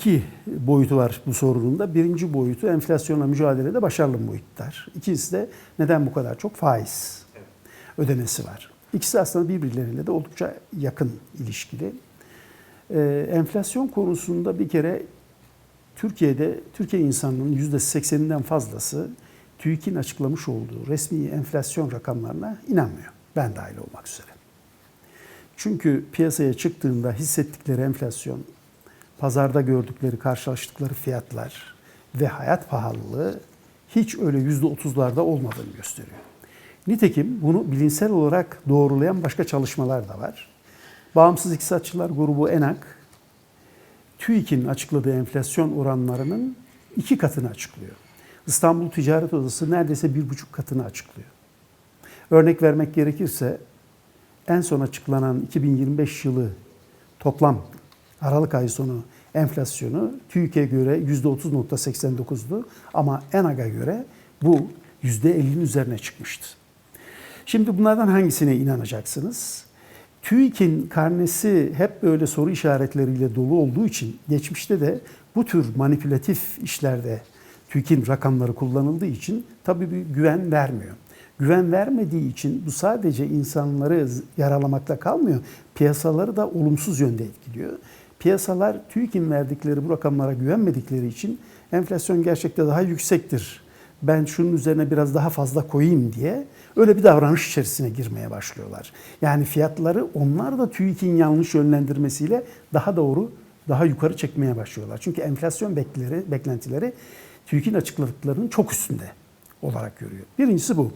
iki boyutu var bu sorunun da. Birinci boyutu enflasyonla mücadelede başarılı bu iktidar? İkincisi de neden bu kadar çok faiz ödemesi var? İkisi aslında birbirleriyle de oldukça yakın ilişkili. Ee, enflasyon konusunda bir kere Türkiye'de Türkiye insanının %80'inden fazlası TÜİK'in açıklamış olduğu resmi enflasyon rakamlarına inanmıyor. Ben dahil olmak üzere. Çünkü piyasaya çıktığında hissettikleri enflasyon, pazarda gördükleri, karşılaştıkları fiyatlar ve hayat pahalılığı hiç öyle %30'larda olmadığını gösteriyor. Nitekim bunu bilimsel olarak doğrulayan başka çalışmalar da var. Bağımsız İktisatçılar Grubu ENAK, TÜİK'in açıkladığı enflasyon oranlarının iki katını açıklıyor. İstanbul Ticaret Odası neredeyse bir buçuk katını açıklıyor. Örnek vermek gerekirse en son açıklanan 2025 yılı toplam Aralık ayı sonu enflasyonu TÜİK'e göre %30.89'du ama ENAG'a göre bu %50'nin üzerine çıkmıştı. Şimdi bunlardan hangisine inanacaksınız? TÜİK'in karnesi hep böyle soru işaretleriyle dolu olduğu için geçmişte de bu tür manipülatif işlerde TÜİK'in rakamları kullanıldığı için tabii bir güven vermiyor. Güven vermediği için bu sadece insanları yaralamakla kalmıyor. Piyasaları da olumsuz yönde etkiliyor. Piyasalar TÜİK'in verdikleri bu rakamlara güvenmedikleri için enflasyon gerçekte daha yüksektir. Ben şunun üzerine biraz daha fazla koyayım diye öyle bir davranış içerisine girmeye başlıyorlar. Yani fiyatları onlar da TÜİK'in yanlış yönlendirmesiyle daha doğru, daha yukarı çekmeye başlıyorlar. Çünkü enflasyon bekleri, beklentileri TÜİK'in açıkladıklarının çok üstünde olarak görüyor. Birincisi bu.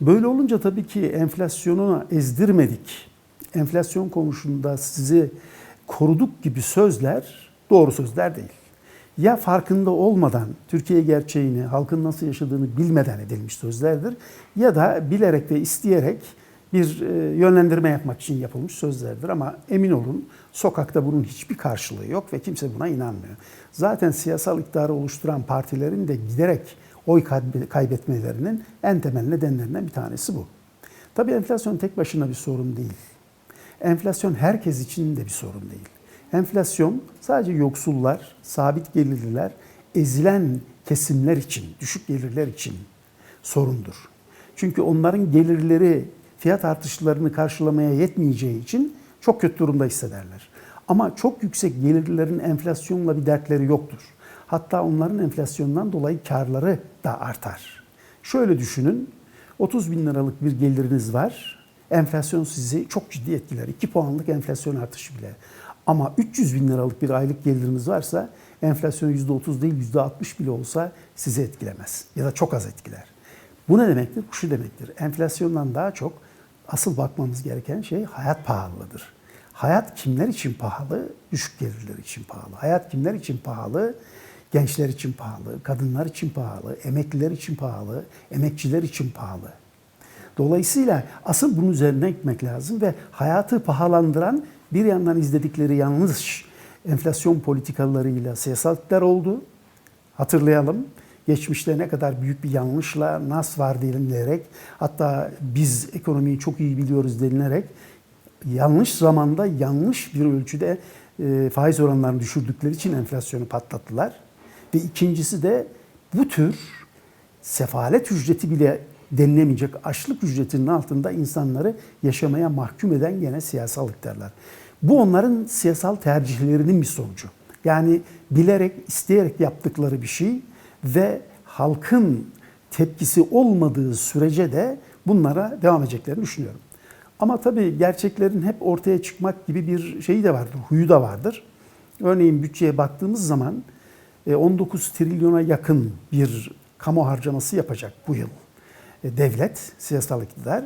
Böyle olunca tabii ki enflasyonu ezdirmedik. Enflasyon konusunda sizi koruduk gibi sözler doğru sözler değil. Ya farkında olmadan Türkiye gerçeğini, halkın nasıl yaşadığını bilmeden edilmiş sözlerdir ya da bilerek ve isteyerek bir e, yönlendirme yapmak için yapılmış sözlerdir ama emin olun sokakta bunun hiçbir karşılığı yok ve kimse buna inanmıyor. Zaten siyasal iktidarı oluşturan partilerin de giderek oy kaybetmelerinin en temel nedenlerinden bir tanesi bu. Tabii enflasyon tek başına bir sorun değil. Enflasyon herkes için de bir sorun değil. Enflasyon sadece yoksullar, sabit gelirliler, ezilen kesimler için, düşük gelirler için sorundur. Çünkü onların gelirleri fiyat artışlarını karşılamaya yetmeyeceği için çok kötü durumda hissederler. Ama çok yüksek gelirlilerin enflasyonla bir dertleri yoktur. Hatta onların enflasyondan dolayı karları da artar. Şöyle düşünün, 30 bin liralık bir geliriniz var. Enflasyon sizi çok ciddi etkiler. 2 puanlık enflasyon artışı bile. Ama 300 bin liralık bir aylık geliriniz varsa enflasyon %30 değil %60 bile olsa sizi etkilemez. Ya da çok az etkiler. Bu ne demektir? Bu şu demektir. Enflasyondan daha çok asıl bakmamız gereken şey hayat pahalılığıdır. Hayat kimler için pahalı? Düşük gelirler için pahalı. Hayat kimler için pahalı? Gençler için pahalı, kadınlar için pahalı, emekliler için pahalı, emekçiler için pahalı. Dolayısıyla asıl bunun üzerine gitmek lazım ve hayatı pahalandıran bir yandan izledikleri yanlış enflasyon politikalarıyla siyasal iktidar oldu. Hatırlayalım. Geçmişte ne kadar büyük bir yanlışla nas var denilerek hatta biz ekonomiyi çok iyi biliyoruz denilerek yanlış zamanda yanlış bir ölçüde e, faiz oranlarını düşürdükleri için enflasyonu patlattılar. Ve ikincisi de bu tür sefalet ücreti bile denilemeyecek açlık ücretinin altında insanları yaşamaya mahkum eden gene siyasal iktidarlar. Bu onların siyasal tercihlerinin bir sonucu. Yani bilerek, isteyerek yaptıkları bir şey ve halkın tepkisi olmadığı sürece de bunlara devam edeceklerini düşünüyorum. Ama tabii gerçeklerin hep ortaya çıkmak gibi bir şeyi de vardır, huyu da vardır. Örneğin bütçeye baktığımız zaman 19 e, trilyona yakın bir kamu harcaması yapacak bu yıl devlet, siyasal iktidar.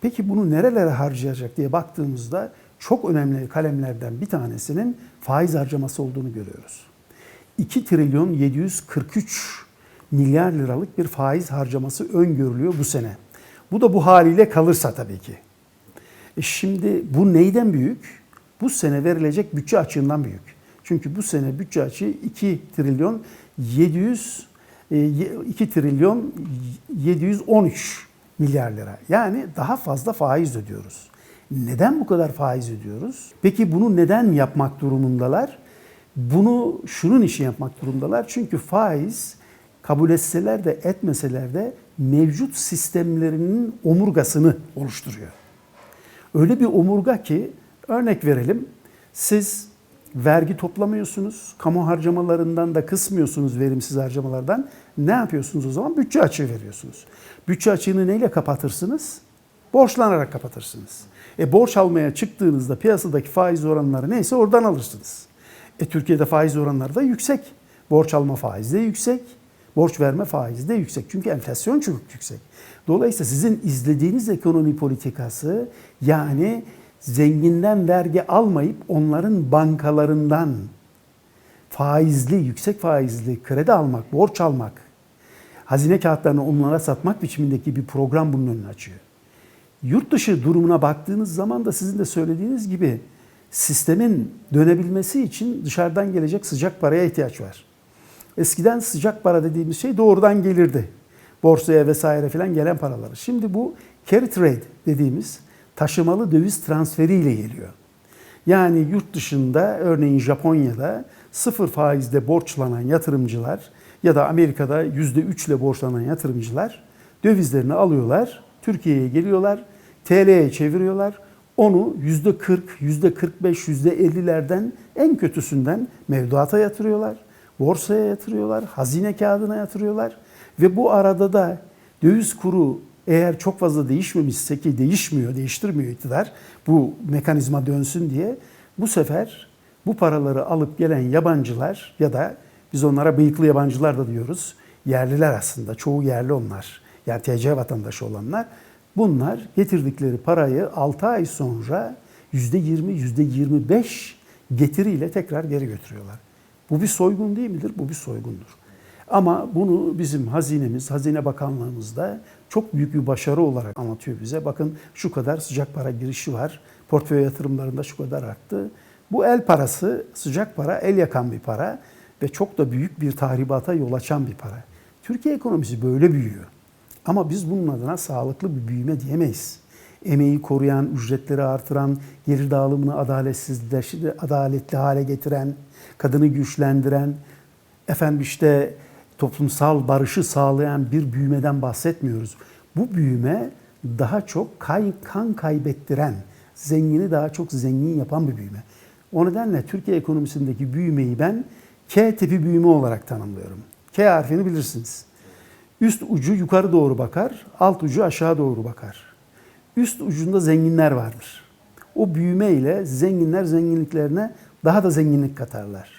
Peki bunu nerelere harcayacak diye baktığımızda çok önemli kalemlerden bir tanesinin faiz harcaması olduğunu görüyoruz. 2 trilyon 743 milyar liralık bir faiz harcaması öngörülüyor bu sene. Bu da bu haliyle kalırsa tabii ki. E şimdi bu neyden büyük? Bu sene verilecek bütçe açığından büyük. Çünkü bu sene bütçe açığı 2 trilyon 700 2 e, trilyon 713 milyar lira. Yani daha fazla faiz ödüyoruz. Neden bu kadar faiz ödüyoruz? Peki bunu neden yapmak durumundalar? Bunu şunun için yapmak durumdalar. Çünkü faiz kabul etseler de etmeseler de mevcut sistemlerinin omurgasını oluşturuyor. Öyle bir omurga ki örnek verelim. Siz vergi toplamıyorsunuz. Kamu harcamalarından da kısmıyorsunuz verimsiz harcamalardan. Ne yapıyorsunuz o zaman? Bütçe açığı veriyorsunuz. Bütçe açığını neyle kapatırsınız? Borçlanarak kapatırsınız. E borç almaya çıktığınızda piyasadaki faiz oranları neyse oradan alırsınız. E Türkiye'de faiz oranları da yüksek. Borç alma faizi de yüksek. Borç verme faizi de yüksek. Çünkü enflasyon çok yüksek. Dolayısıyla sizin izlediğiniz ekonomi politikası yani zenginden vergi almayıp onların bankalarından faizli, yüksek faizli kredi almak, borç almak, hazine kağıtlarını onlara satmak biçimindeki bir program bunun önünü açıyor. Yurt dışı durumuna baktığınız zaman da sizin de söylediğiniz gibi sistemin dönebilmesi için dışarıdan gelecek sıcak paraya ihtiyaç var. Eskiden sıcak para dediğimiz şey doğrudan gelirdi. Borsaya vesaire filan gelen paraları. Şimdi bu carry trade dediğimiz taşımalı döviz transferiyle geliyor. Yani yurt dışında örneğin Japonya'da sıfır faizde borçlanan yatırımcılar ya da Amerika'da yüzde üçle borçlanan yatırımcılar dövizlerini alıyorlar, Türkiye'ye geliyorlar, TL'ye çeviriyorlar. Onu yüzde 40, yüzde 45, yüzde 50'lerden en kötüsünden mevduata yatırıyorlar, borsaya yatırıyorlar, hazine kağıdına yatırıyorlar ve bu arada da döviz kuru eğer çok fazla değişmemişse ki değişmiyor, değiştirmiyor iktidar bu mekanizma dönsün diye bu sefer bu paraları alıp gelen yabancılar ya da biz onlara bıyıklı yabancılar da diyoruz. Yerliler aslında. Çoğu yerli onlar. Yani TC vatandaşı olanlar. Bunlar getirdikleri parayı 6 ay sonra %20, %25 getiriyle tekrar geri götürüyorlar. Bu bir soygun değil midir? Bu bir soygundur. Ama bunu bizim hazinemiz, Hazine Bakanlığımız da çok büyük bir başarı olarak anlatıyor bize. Bakın şu kadar sıcak para girişi var. Portföy yatırımlarında şu kadar arttı. Bu el parası, sıcak para, el yakan bir para ve çok da büyük bir tahribata yol açan bir para. Türkiye ekonomisi böyle büyüyor. Ama biz bunun adına sağlıklı bir büyüme diyemeyiz. Emeği koruyan, ücretleri artıran, gelir dağılımını adaletsizleşti, adaletli hale getiren, kadını güçlendiren, efendim işte toplumsal barışı sağlayan bir büyümeden bahsetmiyoruz. Bu büyüme daha çok kay, kan kaybettiren, zengini daha çok zengin yapan bir büyüme. O nedenle Türkiye ekonomisindeki büyümeyi ben K tipi büyüme olarak tanımlıyorum. K harfini bilirsiniz. Üst ucu yukarı doğru bakar, alt ucu aşağı doğru bakar. Üst ucunda zenginler vardır. O büyüme ile zenginler zenginliklerine daha da zenginlik katarlar.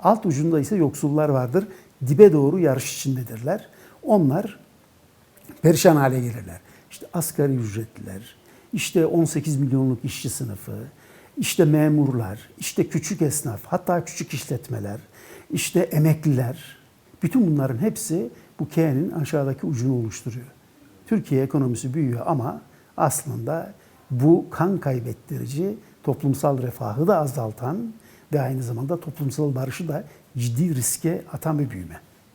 Alt ucunda ise yoksullar vardır. Dibe doğru yarış içindedirler. Onlar perişan hale gelirler. İşte asgari ücretliler, işte 18 milyonluk işçi sınıfı, işte memurlar, işte küçük esnaf, hatta küçük işletmeler, işte emekliler. Bütün bunların hepsi bu K'nin aşağıdaki ucunu oluşturuyor. Türkiye ekonomisi büyüyor ama aslında bu kan kaybettirici, toplumsal refahı da azaltan ve aynı zamanda toplumsal barışı da ciddi riske atan bir büyüme.